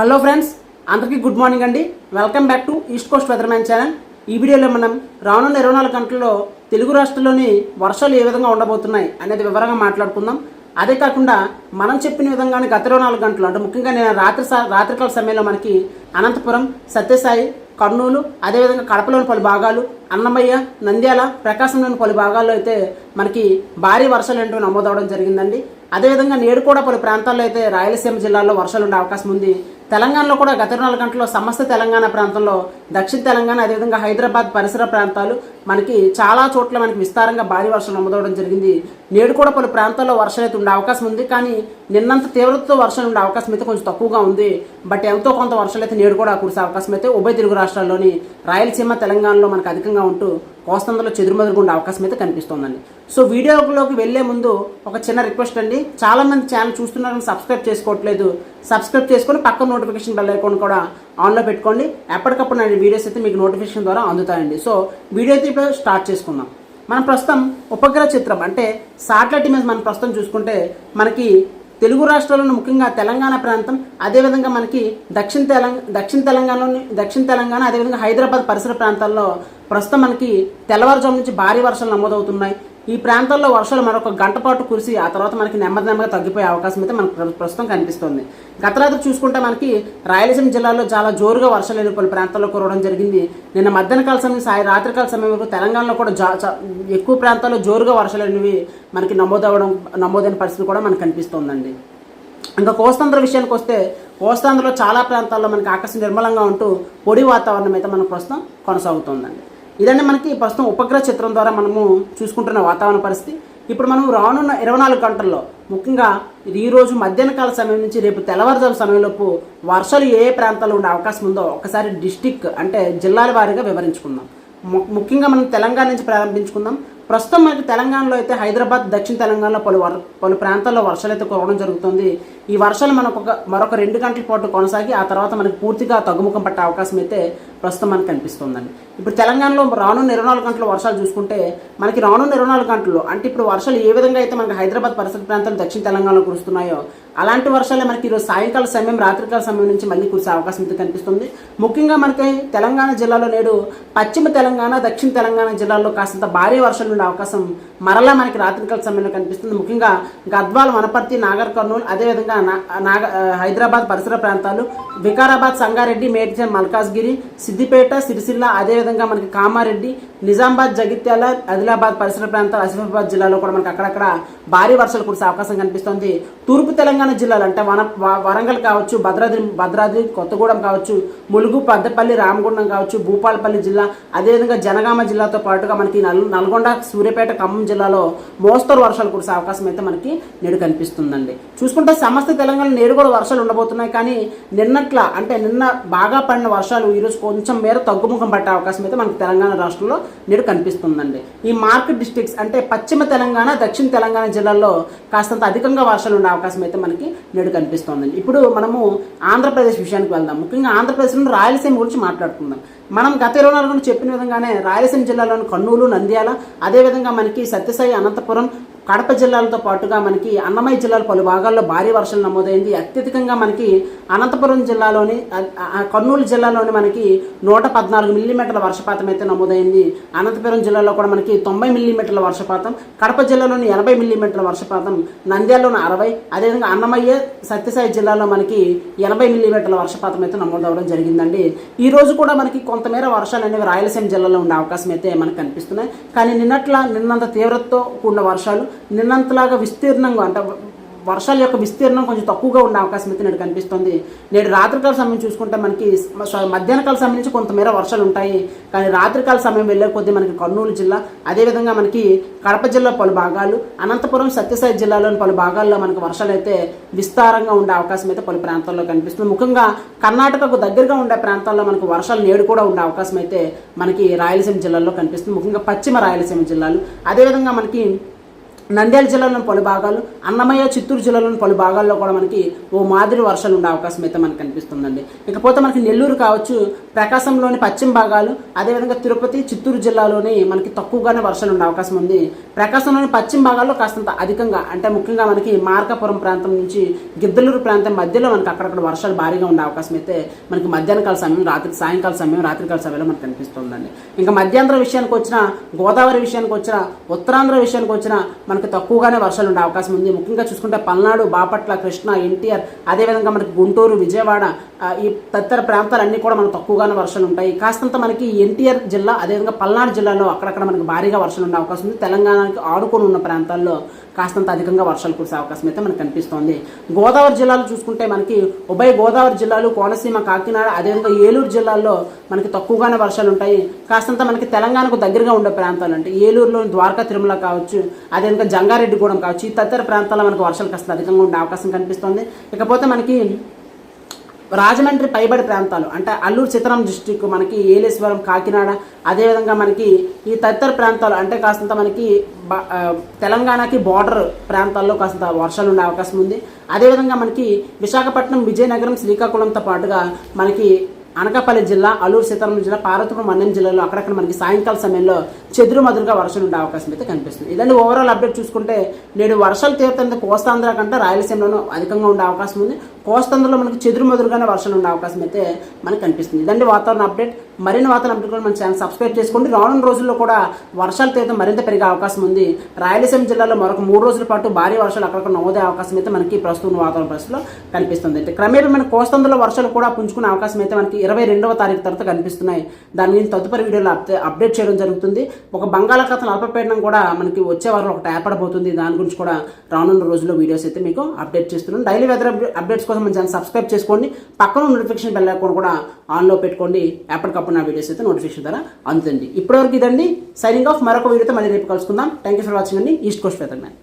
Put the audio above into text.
Hello friends అందరికీ good morning అండి. Welcome back to East Coast Weatherman channel. ఈ వీడియోలో మనం రానున్న ఇరవై నాలుగు గంటల్లో తెలుగు రాష్ట్రంలోని వర్షాలు ఏ విధంగా ఉండబోతున్నాయి అనేది వివరంగా మాట్లాడుకుందాం. అదే కాకుండా మనం చెప్పిన విధంగానే గత ఇరవై నాలుగు గంటలు అంటే ముఖ్యంగా నేను రాత్రి రాత్రికాల సమయంలో మనకి అనంతపురం సత్యసాయి కర్నూలు అదేవిధంగా కడపలోని పలు భాగాలు అన్నమయ్య నంద్యాల ప్రకాశంలోని పలు భాగాల్లో అయితే మనకి భారీ వర్షాలు ఏంటో నమోదవడం జరిగిందండి. అదేవిధంగా నేడు కూడా పలు ప్రాంతాల్లో అయితే రాయలసీమ జిల్లాలో వర్షాలు ఉండే అవకాశం ఉంది. తెలంగాణలో కూడా గత నాలుగు గంటల్లో సమస్త తెలంగాణ ప్రాంతంలో దక్షిణ తెలంగాణ అదేవిధంగా హైదరాబాద్ పరిసర ప్రాంతాలు మనకి చాలా చోట్ల మనకి విస్తారంగా భారీ వర్షం నమోదవడం జరిగింది. నేడు కూడా పలు ప్రాంతాల్లో వర్షం అయితే ఉండే అవకాశం ఉంది. కానీ నిన్నంత తీవ్రతతో వర్షాలు ఉండే అవకాశం అయితే కొంచెం తక్కువగా ఉంది. బట్ ఎంతో కొంత వర్షాలు అయితే నేడు కూడా కురిసే అవకాశం అయితే ఉభయ తెలుగు రాష్ట్రాల్లోని రాయలసీమ తెలంగాణలో మనకు అధికంగా ఉంటూ కోస్తంలో చెదురుమదురుగా ఉండే అవకాశం అయితే కనిపిస్తోందండి. సో వీడియోలోకి వెళ్ళే ముందు ఒక చిన్న రిక్వెస్ట్ అండి. చాలామంది ఛానల్ చూస్తున్నారని సబ్స్క్రైబ్ చేసుకోవట్లేదు. సబ్స్క్రైబ్ చేసుకొని పక్కన నోటిఫికేషన్ బెల్ ఐకాన్ కూడా ఆన్లో పెట్టుకోండి. ఎప్పటికప్పుడు నేను వీడియోస్ అయితే మీకు నోటిఫికేషన్ ద్వారా అందుతాయండి. సో వీడియో అయితే ఇప్పుడు స్టార్ట్ చేసుకుందాం. మనం ప్రస్తుతం ఉపగ్రహ చిత్రం అంటే సాటిలైట్ ఇమేజ్ మనం ప్రస్తుతం చూసుకుంటే మనకి తెలుగు రాష్ట్రాలను ముఖ్యంగా తెలంగాణ ప్రాంతం అదేవిధంగా మనకి దక్షిణ తెలంగాణ దక్షిణ తెలంగాణలోని దక్షిణ తెలంగాణ అదేవిధంగా హైదరాబాద్ పరిసర ప్రాంతాల్లో ప్రస్తుతం మనకి తెల్లవారుజాము నుంచి భారీ వర్షాలు నమోదవుతున్నాయి. ఈ ప్రాంతాల్లో వర్షాలు మరొక గంట పాటు కురిసి ఆ తర్వాత మనకి నెమ్మది నెమ్మదిగా తగ్గిపోయే అవకాశం అయితే మనకు ప్రస్తుతం కనిపిస్తుంది. గత రాత్రి చూసుకుంటే మనకి రాయలసీమ జిల్లాలో చాలా జోరుగా వర్షాలు అనేవి పలు ప్రాంతాల్లో కురవడం జరిగింది. నిన్న మధ్యాహ్న కాల సమయం సాయి రాత్రికాల సమయం వరకు తెలంగాణలో కూడా జా చా- ఎక్కువ ప్రాంతాల్లో జోరుగా వర్షాలు అనేవి మనకి నమోదవడం నమోదైన పరిస్థితి కూడా మనకు కనిపిస్తోందండి. ఇంకా కోస్తాంధ్ర విషయానికి వస్తే కోస్తాంధ్రలో చాలా ప్రాంతాల్లో మనకి ఆకాశం నిర్మలంగా ఉంటూ పొడి వాతావరణం అయితే మనకు ప్రస్తుతం కొనసాగుతోందండి. ఇదండి మనకి ప్రస్తుతం ఉపగ్రహ చిత్రం ద్వారా మనము చూసుకుంటున్న వాతావరణ పరిస్థితి. ఇప్పుడు మనం రానున్న ఇరవై నాలుగు గంటల్లో ముఖ్యంగా ఈరోజు మధ్యాహ్న కాల సమయం నుంచి రేపు తెల్లవారుజాము సమయంలోపు వర్షాలు ఏ ఏ ప్రాంతాల్లో ఉండే అవకాశం ఉందో ఒకసారి డిస్టిక్ అంటే జిల్లాల వారీగా వివరించుకుందాం. ము- ముఖ్యంగా మనం తెలంగాణ నుంచి ప్రారంభించుకుందాం. ప్రస్తుతం మనకి తెలంగాణలో అయితే హైదరాబాద్ దక్షిణ తెలంగాణలో పలు వర్ పలు ప్రాంతాల్లో వర్షాలు అయితే కురవడం జరుగుతుంది. ఈ వర్షాలు మనకు ఒక మరొక రెండు గంటల పాటు కొనసాగి ఆ తర్వాత మనకి పూర్తిగా తగ్గుముఖం పట్టే అవకాశం అయితే ప్రస్తుతం మనకు కనిపిస్తుందండి. ఇప్పుడు తెలంగాణలో రానున్న ఇరవై నాలుగు గంటల వర్షాలు చూసుకుంటే మనకి రానున్న ఇరవై నాలుగు గంటల్లో అంటే ఇప్పుడు వర్షాలు ఏ విధంగా అయితే మనకి హైదరాబాద్ పరిసర ప్రాంతాలు దక్షిణ తెలంగాణలో కురుస్తున్నాయో అలాంటి వర్షాలే మనకి ఈరోజు సాయంకాల సమయం రాత్రికాల సమయం నుంచి మళ్ళీ కురిసే అవకాశం అయితే కనిపిస్తుంది. ముఖ్యంగా మనకి తెలంగాణ జిల్లాలో నేడు పశ్చిమ తెలంగాణ దక్షిణ తెలంగాణ జిల్లాల్లో కాస్తంత భారీ వర్షాలు ఉండే అవకాశం మరలా మనకి రాత్రికాల సమయంలో కనిపిస్తుంది. ముఖ్యంగా గద్వాల్ వనపర్తి నాగర్ కర్నూలు అదేవిధంగా నాగ హైదరాబాద్ పరిసర ప్రాంతాలు వికారాబాద్ సంగారెడ్డి మేడ్చల్ మల్కాజ్గిరి సిద్దిపేట సిరిసిల్ల అదేవిధంగా మనకి కామారెడ్డి నిజామాబాద్ జగిత్యాల ఆదిలాబాద్ పరిసర ప్రాంతాలు ఆసిఫాబాద్ జిల్లాలో కూడా మనకి అక్కడక్కడ భారీ వర్షాలు కురిసే అవకాశం కనిపిస్తుంది. తూర్పు తెలంగాణ జిల్లాలు అంటే వన వ- వరంగల్ కావచ్చు భద్రాద్రి భద్రాద్రి కొత్తగూడెం కావచ్చు ములుగు పెద్దపల్లి రామగుండం కావచ్చు భూపాలపల్లి జిల్లా అదేవిధంగా జనగామ జిల్లాతో పాటుగా మనకి నల్ నల్గొండ సూర్యాపేట ఖమ్మం జిల్లాలో మోస్తరు వర్షాలు కురిసే అవకాశం అయితే మనకి నేడు కనిపిస్తుందండి. చూసుకుంటే సమస్త తెలంగాణ నేడు కూడా వర్షాలు ఉండబోతున్నాయి. కానీ నిన్నట్ల అంటే నిన్న బాగా పడిన వర్షాలు ఈరోజు కొంచెం మేర తగ్గుముఖం పట్టే అవకాశం అయితే మనకు తెలంగాణ రాష్ట్రంలో నేడు కనిపిస్తుందండి. ఈ మార్కెట్ డిస్ట్రిక్ట్స్ అంటే పశ్చిమ తెలంగాణ దక్షిణ తెలంగాణ జిల్లాల్లో కాస్తంత అధికంగా వర్షాలు ఉండే అవకాశం అయితే మనకి నేడు కనిపిస్తోందండి. ఇప్పుడు మనము ఆంధ్రప్రదేశ్ విషయానికి వెళ్దాం. ముఖ్యంగా ఆంధ్రప్రదేశ్లో రాయలసీమ గురించి మాట్లాడుకుందాం. మనం గత ఇరవై నాలుగు చెప్పిన విధంగానే రాయలసీమ జిల్లాలోని కర్నూలు నంద్యాల అదేవిధంగా మనకి సత్యసాయి అనంతపురం కడప జిల్లాలతో పాటుగా మనకి అన్నమయ్య జిల్లాలో పలు భాగాల్లో భారీ వర్షాలు నమోదైంది. అత్యధికంగా మనకి అనంతపురం జిల్లాలోని కర్నూలు జిల్లాలోని మనకి నూట పద్నాలుగు మిల్లీమీటర్ల వర్షపాతం అయితే నమోదైంది. అనంతపురం జిల్లాలో కూడా మనకి తొంభై మిల్లీమీటర్ల వర్షపాతం కడప జిల్లాలోని ఎనభై మిల్లీమీటర్ల వర్షపాతం నంద్యాలలోని అరవై అదేవిధంగా అన్నమయ్య సత్యసాయి జిల్లాలో మనకి ఎనభై మిల్లీమీటర్ల వర్షపాతం అయితే నమోదవడం జరిగిందండి. ఈ రోజు కూడా మనకి కొంతమేర వర్షాలు అనేవి రాయలసీమ జిల్లాలో ఉండే అవకాశం అయితే మనకు కనిపిస్తున్నాయి. కానీ నిన్నట్ల నిన్నంత తీవ్రతతో కూడిన వర్షాలు నిన్నంతలాగా విస్తీర్ణంగా అంటే వర్షాల యొక్క విస్తీర్ణం కొంచెం తక్కువగా ఉండే అవకాశం అయితే నేడు కనిపిస్తుంది. నేడు రాత్రికాల సమయం చూసుకుంటే మనకి మధ్యాహ్నకాల మధ్యాహ్న సమయం నుంచి కొంతమేర వర్షాలు ఉంటాయి. కానీ రాత్రికాల సమయం వెళ్ళే కొద్దీ మనకి కర్నూలు జిల్లా అదేవిధంగా మనకి కడప జిల్లా పలు భాగాలు అనంతపురం సత్యసాయి జిల్లాలోని పలు భాగాల్లో మనకి వర్షాలు అయితే విస్తారంగా ఉండే అవకాశం అయితే పలు ప్రాంతాల్లో కనిపిస్తుంది. ముఖ్యంగా కర్ణాటకకు దగ్గరగా ఉండే ప్రాంతాల్లో మనకు వర్షాలు నేడు కూడా ఉండే అవకాశం అయితే మనకి రాయలసీమ జిల్లాలో కనిపిస్తుంది. ముఖ్యంగా పశ్చిమ రాయలసీమ జిల్లాలు అదేవిధంగా మనకి నంద్యాల జిల్లాలోని పలు భాగాలు అన్నమయ్య చిత్తూరు జిల్లాలోని పలు భాగాల్లో కూడా మనకి ఓ మాదిరి వర్షాలు ఉండే అవకాశం అయితే మనకు కనిపిస్తుందండి. ఇకపోతే మనకి నెల్లూరు కావచ్చు ప్రకాశంలోని పశ్చిమ భాగాలు అదేవిధంగా తిరుపతి చిత్తూరు జిల్లాలోని మనకి తక్కువగానే వర్షాలు ఉండే అవకాశం ఉంది. ప్రకాశంలోని పశ్చిమ భాగాల్లో కాస్తంత అధికంగా అంటే ముఖ్యంగా మనకి మార్కాపురం ప్రాంతం నుంచి గిద్దలూరు ప్రాంతం మధ్యలో మనకి అక్కడక్కడ వర్షాలు భారీగా ఉండే అవకాశం అయితే మనకి మధ్యాహ్న కాల సమయం రాత్రి సాయంకాల సమయం రాత్రికాల సమయంలో మనకు కనిపిస్తుందండి. ఇంకా మధ్యాంధ్ర విషయానికి వచ్చిన గోదావరి విషయానికి వచ్చిన ఉత్తరాంధ్ర విషయానికి వచ్చిన మన మనకి తక్కువగానే వర్షాలు ఉండే అవకాశం ఉంది. ముఖ్యంగా చూసుకుంటే పల్నాడు బాపట్ల కృష్ణ ఎన్టీఆర్ అదేవిధంగా మనకి గుంటూరు విజయవాడ ఈ తదితర ప్రాంతాలన్నీ కూడా మనకు తక్కువగానే వర్షాలు ఉంటాయి. కాస్తంత మనకి ఎన్టీఆర్ జిల్లా అదేవిధంగా పల్నాడు జిల్లాలో అక్కడక్కడ మనకి భారీగా వర్షాలు ఉండే అవకాశం ఉంది. తెలంగాణకి ఆడుకొని ఉన్న ప్రాంతాల్లో కాస్తంత అధికంగా వర్షాలు కురిసే అవకాశం అయితే మనకు కనిపిస్తోంది. గోదావరి జిల్లాలో చూసుకుంటే మనకి ఉభయ గోదావరి జిల్లాలు కోనసీమ కాకినాడ అదేవిధంగా ఏలూరు జిల్లాల్లో మనకి తక్కువగానే వర్షాలు ఉంటాయి. కాస్తంత మనకి తెలంగాణకు దగ్గరగా ఉండే ప్రాంతాలు అంటే ఏలూరులోని ద్వారకా తిరుమల కావచ్చు అదేవిధంగా జంగారెడ్డిగూడెం కావచ్చు ఈ తదితర ప్రాంతాల్లో మనకు వర్షాలు కాస్త అధికంగా ఉండే అవకాశం కనిపిస్తోంది. ఇకపోతే మనకి రాజమండ్రి పైబడి ప్రాంతాలు అంటే అల్లూరు సీతారాం డిస్టిక్ మనకి ఏలేశ్వరం కాకినాడ అదేవిధంగా మనకి ఈ తదితర ప్రాంతాలు అంటే కాస్తంత మనకి బ- తెలంగాణకి బార్డర్ ప్రాంతాల్లో కాస్తంత వర్షాలు ఉండే అవకాశం ఉంది. అదేవిధంగా మనకి విశాఖపట్నం విజయనగరం శ్రీకాకుళంతో పాటుగా మనకి అనకాపల్లి జిల్లా అల్లూరు సీతారాం జిల్లా పార్వతీపురం మన్యం జిల్లాలో అక్కడక్కడ మనకి సాయంకాల సమయంలో చెదురు మదురుగా వర్షాలు ఉండే అవకాశం అయితే కనిపిస్తుంది. ఇదండి ఓవరాల్ అప్డేట్ చూసుకుంటే నేడు వర్షాలు తీవ్రత కోస్తాంధ్ర కంటే రాయలసీమలోనూ అధికంగా ఉండే అవకాశం ఉంది. కోస్తాంధ్రలో మనకి చెదురు మెదురుగానే వర్షాలు ఉండే అవకాశం అయితే మనకు కనిపిస్తుంది. ఇదండి వాతావరణ అప్డేట్. మరిన్ని వాతావరణ అప్డేట్ కూడా మన ఛానల్ సబ్స్క్రైబ్ చేసుకోండి. రానున్న రోజుల్లో కూడా వర్షాలు తీవ్రత మరింత పెరిగే అవకాశం ఉంది. రాయలసీమ జిల్లాలో మరొక మూడు రోజుల పాటు భారీ వర్షాలు అక్కడక్కడ నమోదే అవకాశం అయితే మనకి ప్రస్తుతం వాతావరణ పరిస్థితిలో కనిపిస్తుంది. అయితే క్రమేపీ మన కోస్తాంధ్రలో వర్షాలు కూడా పుంజుకునే అవకాశం అయితే మనకి ఇరవై రెండవ తారీఖు తర్వాత కనిపిస్తున్నాయి. దాని గురించి తదుపరి వీడియోలో అప్డేట్ చేయడం జరుగుతుంది. ఒక బంగాళాఖాతం అల్పపీడనం కూడా మనకి వచ్చే వారంలో ఒకటి ఏర్పడబోతుంది. దాని గురించి కూడా రానున్న రోజుల్లో వీడియోస్ అయితే మీకు అప్డేట్ చేస్తున్నాను డైలీ వెదర్ అప్డేట్స్ కోసం మన ఛానల్ సబ్స్క్రైబ్ చేసుకోండి. పక్కన నోటిఫికేషన్ బెల్ ఐకాన్ కూడా ఆన్లో పెట్టుకోండి. ఎప్పటికప్పుడు నా వీడియోస్ అయితే నోటిఫికేషన్ ద్వారా అందుతుంది. ఇప్పటివరకు ఇదండి. సైనింగ్ ఆఫ్ మరొక వీడియోతో మళ్ళీ రేపు కలుసుకుందాం. థ్యాంక్ యూ ఫర్ వాచింగ్ అండి. East Coast Weather Man